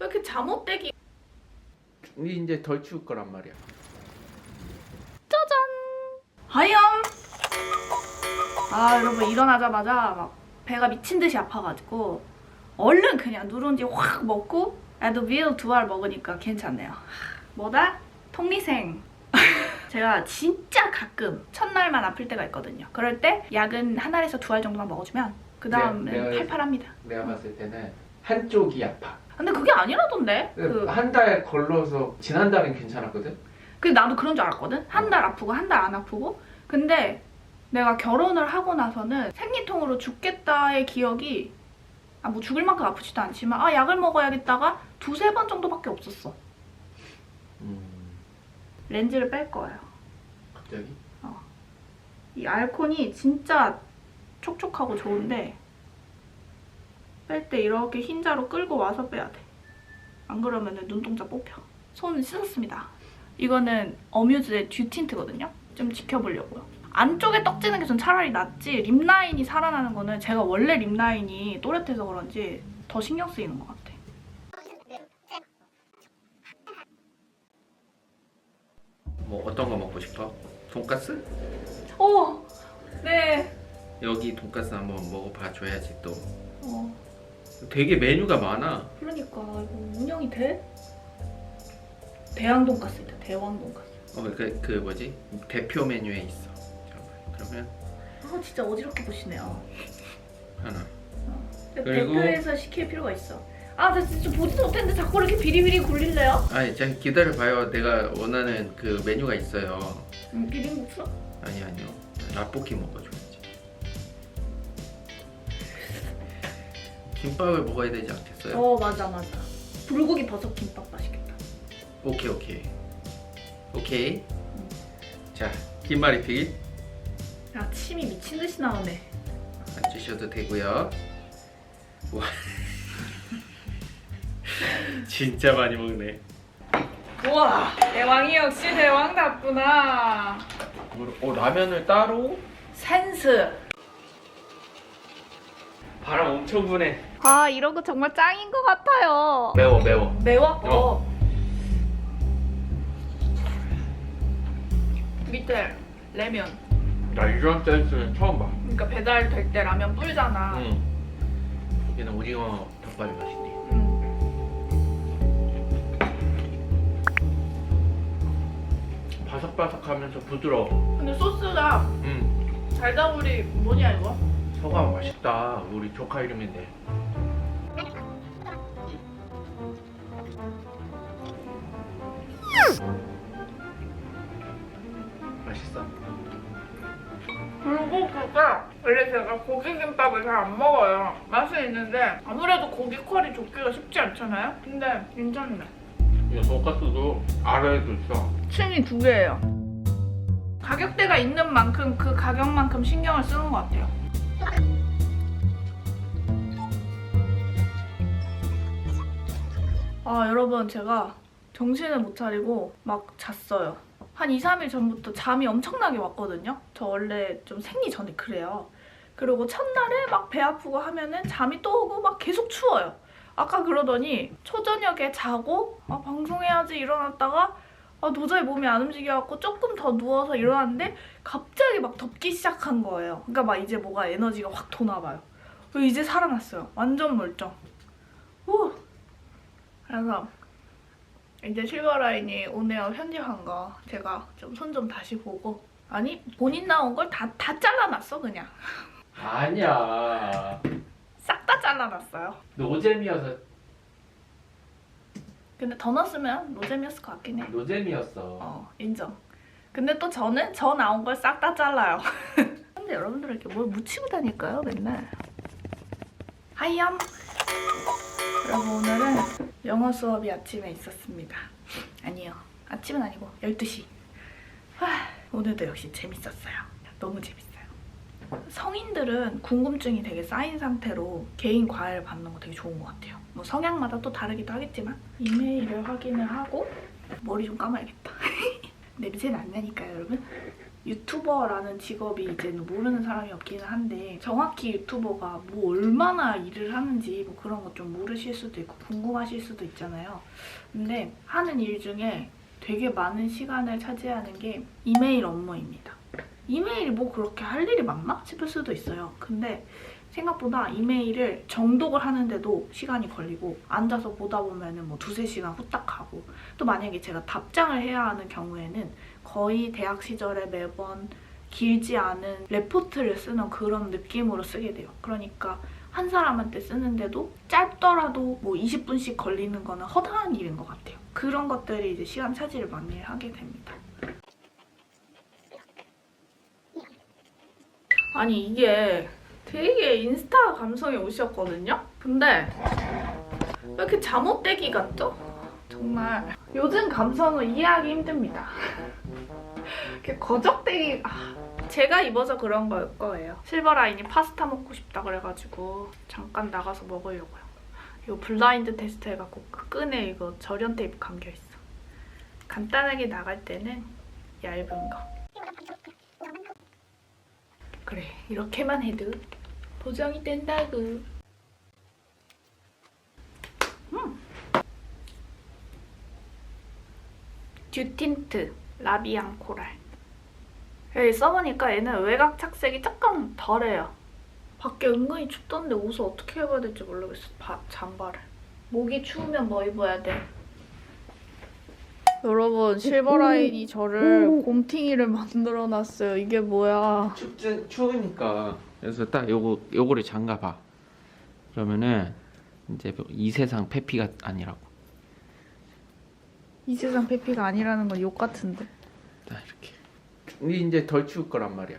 왜 이렇게 잠옷대기 우리 이제 덜 추울 거란 말이야. 하염 아 여러분 일어나자마자 막 배가 미친 듯이 아파가지고 얼른 그냥 누룽지 확 먹고 에드빌 두알 먹으니까 괜찮네요 뭐다? 통리생 제가 진짜 가끔 첫날만 아플 때가 있거든요 그럴 때 약은 한 알에서 두 알 정도만 먹어주면 그 다음은 네, 네. 팔팔합니다 내가 봤을 때는 한쪽이 아파. 근데 그게 아니라던데? 그, 한 달 걸러서 지난달엔 괜찮았거든. 그 나도 그런 줄 알았거든. 한 달 아프고 한 달 안 아프고. 근데 내가 결혼을 하고 나서는 생리통으로 죽겠다의 기억이 아 뭐 죽을 만큼 아프지도 않지만 아 약을 먹어야겠다가 두세 번 정도밖에 없었어. 음, 렌즈를 뺄 거예요. 갑자기? 이 알콘이 진짜 촉촉하고 좋은데 뺄 때 이렇게 흰자로 끌고 와서 빼야 돼. 안 그러면 눈동자 뽑혀. 손은 씻었습니다. 이거는 어뮤즈의 듀 틴트거든요. 좀 지켜보려고요. 안쪽에 떡지는 게 전 차라리 낫지 립 라인이 살아나는 거는 제가 원래 립 라인이 또렷해서 그런지 더 신경 쓰이는 것 같아. 뭐 어떤 거 먹고 싶어? 돈까스? 어, 네. 여기 돈까스 한번 먹어봐 줘야지 또. 어, 되게 메뉴가 많아. 그러니까 이거 운영이 돼? 대왕 돈가스 있다. 대왕 돈가스. 어, 그, 그 뭐지? 대표 메뉴에 있어. 잠깐만. 그러면 아 진짜 어지럽게 보시네요. 하나. 어. 그리고- 대표에서 시킬 필요가 있어. 아, 나 진짜 보지도 못했는데 자꾸 이렇게 비리비리 굴릴래요? 아니, 잠 기다려봐요. 내가 원하는 그 메뉴가 있어요. 음, 비빔국수? 아니 아니요. 라볶이 먹어줘 김밥을 먹어야 되지 않겠어요? 어, 맞아, 맞아. 불고기 버섯 김밥 맛있겠다. 오케이 오케이 오케이. 자, 김말이 튀김 야, 침이 미친 듯이 나오네. 안 주셔도 되고요. 와, 진짜 많이 먹네. 우와, 대왕이 역시 대왕답구나. 어 라면을 따로? 센스. 바람 엄청 부네. 아, 이런 거 정말 짱인 것 같아요. 매워 매워. 매워? 어. 밑에 라면. 나 이런 센스는 처음 봐. 그러니까 배달 될 때 라면 불잖아. 응. 얘는 오징어 덮밥이 맛있네. 음. 바삭바삭하면서 부드러워. 근데 소스가 음. 달다구리 뭐냐 이거? 소감 맛있다. 우리 조카 이름인데. 맛있어. 불고기가 원래 제가 고기김밥을 잘 안 먹어요. 맛은 있는데 아무래도 고기 퀄이 좋기가 쉽지 않잖아요. 근데 괜찮네. 이 돈가스도 아래에도 있어. 층이 두 개예요. 가격대가 있는 만큼 그 가격만큼 신경을 쓰는 것 같아요. 아 여러분 제가 정신을 못 차리고 막 잤어요. 한 2, 3일 전부터 잠이 엄청나게 왔거든요. 저 원래 좀 생리 전에 그래요. 그리고 첫날에 막 배 아프고 하면은 잠이 또 오고 막 계속 추워요. 아까 그러더니 초저녁에 자고 아 방송해야지 일어났다가 아 도저히 몸이 안 움직여갖고 조금 더 누워서 일어났는데 갑자기 막 덥기 시작한 거예요. 그러니까 막 이제 뭐가 에너지가 확 도나 봐요. 이제 살아났어요. 완전 멀쩡. 후. 그래서 이제 실버라인이 오네어 편집한 거 제가 좀손좀 다시 보고 아니 본인 나온 걸 다 다 잘라놨어 그냥 아니야. 싹 다 잘라놨어요. 노잼이어서 근데 더 넣었으면 노잼이었을 것 같긴 해. 노잼이었어. 어, 인정. 근데 또 저는 저 나온 걸 싹 다 잘라요. 근데 여러분들 이렇게 뭘 묻히고 다닐까요, 맨날? 하이염! 여러분, 오늘은 영어 수업이 아침에 있었습니다. 아니요. 아침은 아니고 12시. 하, 오늘도 역시 재밌었어요. 너무 재밌어요. 성인들은 궁금증이 되게 쌓인 상태로 개인 과외를 받는 거 되게 좋은 것 같아요. 뭐 성향마다 또 다르기도 하겠지만 이메일을 확인을 하고 머리 좀 감아야겠다. 냄새는 안 나니까요, 여러분. 유튜버라는 직업이 이제 모르는 사람이 없기는 한데 정확히 유튜버가 뭐 얼마나 일을 하는지 뭐 그런 거좀 모르실 수도 있고 궁금하실 수도 있잖아요. 근데 하는 일 중에 되게 많은 시간을 차지하는 게 이메일 업무입니다. 이메일이 뭐 그렇게 할 일이 많나 싶을 수도 있어요. 근데 생각보다 이메일을 정독을 하는데도 시간이 걸리고 앉아서 보다 보면은 뭐 두세 시간 후딱 가고 또 만약에 제가 답장을 해야 하는 경우에는 거의 대학 시절에 매번 길지 않은 레포트를 쓰는 그런 느낌으로 쓰게 돼요. 그러니까 한 사람한테 쓰는데도 짧더라도 뭐 20분씩 걸리는 거는 허다한 일인 것 같아요. 그런 것들이 이제 시간 차지를 많이 하게 됩니다. 아니 이게 되게 인스타 감성이 오셨거든요? 근데 왜 이렇게 잠옷대기 같죠? 정말 요즘 감성을 이해하기 힘듭니다. 이렇게 거적대기 아, 제가 입어서 그런 걸 거예요. 실버라인이 파스타 먹고 싶다 그래가지고 잠깐 나가서 먹으려고요. 이거 블라인드 테스트 해갖고 끈에 이거 절연 테이프 감겨 있어. 간단하게 나갈 때는 얇은 거. 그래 이렇게만 해도 보정이 된다고. 음. 듀틴트 라비앙 코랄. 여기 써보니까 얘는 외곽 착색이 조금 덜해요. 밖에 은근히 춥던데 옷을 어떻게 입어야 될지 모르겠어. 바, 잠바를. 목이 추우면 뭐 입어야 돼? 여러분 실버라인이 저를 곰탱이를 만들어 놨어요. 이게 뭐야? 춥지 추우니까 그래서 딱 요거 요거를 잠가봐. 그러면은 이제 이 세상 페피가 아니라고. 이 세상 페피가 아니라는 건 욕 같은데. 딱 이렇게. 근데 이제 덜 추울 거란 말이야.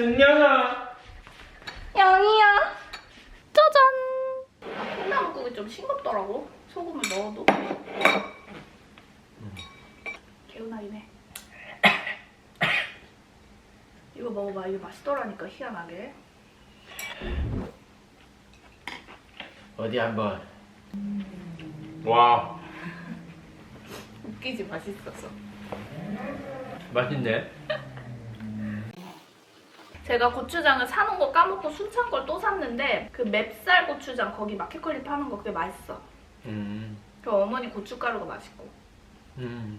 승냥아. 양이야. 짜잔. 콩나물국이 좀 싱겁더라고. 소금을 넣어도. 개운하긴 해. 이거 먹어봐. 이게 맛있더라니까 희한하게. 어디 한번. 와, 웃기지 맛있었어. 맛있네. 제가 고추장을 사놓은 거 까먹고 순창 걸 또 샀는데 그 맵쌀 고추장 거기 마켓컬리 파는 거 그게 맛있어. 음, 그 어머니 고춧가루가 맛있고. 음.